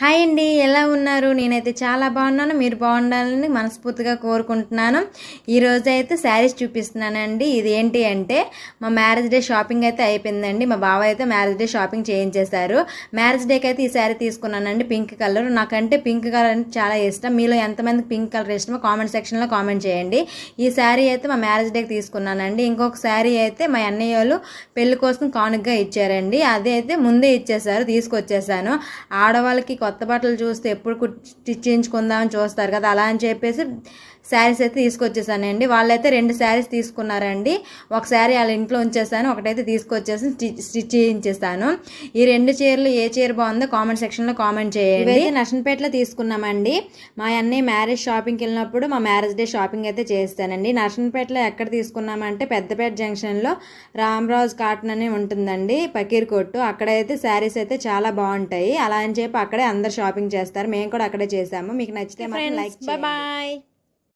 Hi అండి ఎలా ఉన్నారు? నేనైతే చాలా బాగున్నాను. మీరు బాగుండాలని మనస్ఫూర్తిగా కోరుకుంటున్నాను. ఈరోజు అయితే శారీస్ చూపిస్తున్నానండి. ఇది ఏంటి అంటే మా మ్యారేజ్ డే షాపింగ్ అయితే అయిపోయిందండి. మా బావ అయితే మ్యారేజ్ డే షాపింగ్ చేయించేశారు. మ్యారేజ్ డేకి అయితే ఈ శారీ తీసుకున్నానండి పింక్ కలర్. నాకంటే పింక్ కలర్ అంటే చాలా ఇష్టం. మీలో ఎంతమందికి పింక్ కలర్ ఇష్టమో కామెంట్ సెక్షన్లో కామెంట్ చేయండి. ఈ శారీ అయితే మా మ్యారేజ్ డేకి తీసుకున్నానండి. ఇంకొక శారీ అయితే మా అన్నయ్య వాళ్ళు పెళ్ళి కోసం కానుకగా ఇచ్చారండి. అదే అయితే ముందే ఇచ్చేసారు తీసుకొచ్చేసాను ఆడవాళ్ళకి కొత్త బట్టలు చూస్తే ఎప్పుడు కుట్టించుకుందామని చూస్తారు కదా అలా అని చెప్పేసి శారీస్ అయితే తీసుకొచ్చేసానండి. వాళ్ళైతే రెండు శారీస్ తీసుకున్నారండి. ఒక శారీ వాళ్ళ ఇంట్లో ఉంచేసాను ఒకటైతే తీసుకొచ్చేసి స్టిచ్ స్టిచ్ చేయించేసాను. ఈ రెండు చీరలు ఏ చీర బాగుందో కామెంట్ సెక్షన్లో కామెంట్ చేయండి. అయితే నర్సంపేటలో తీసుకున్నామండి. మా అన్నయ్య మ్యారేజ్ షాపింగ్కి వెళ్ళినప్పుడు మా మ్యారేజ్ డే షాపింగ్ అయితే చేస్తానండి. నర్సంపేటలో ఎక్కడ తీసుకున్నామంటే పెద్దపేట జంక్షన్లో రామరాజ్ కాటన్ అని ఉంటుందండి పకీర్ కొట్టు. అక్కడైతే శారీస్ అయితే చాలా బాగుంటాయి. అలా అని చెప్పి అక్కడే అందరు షాపింగ్ చేస్తారు. మేము కూడా అక్కడే చేసాము. మీకు నచ్చితే లైక్ బాయ్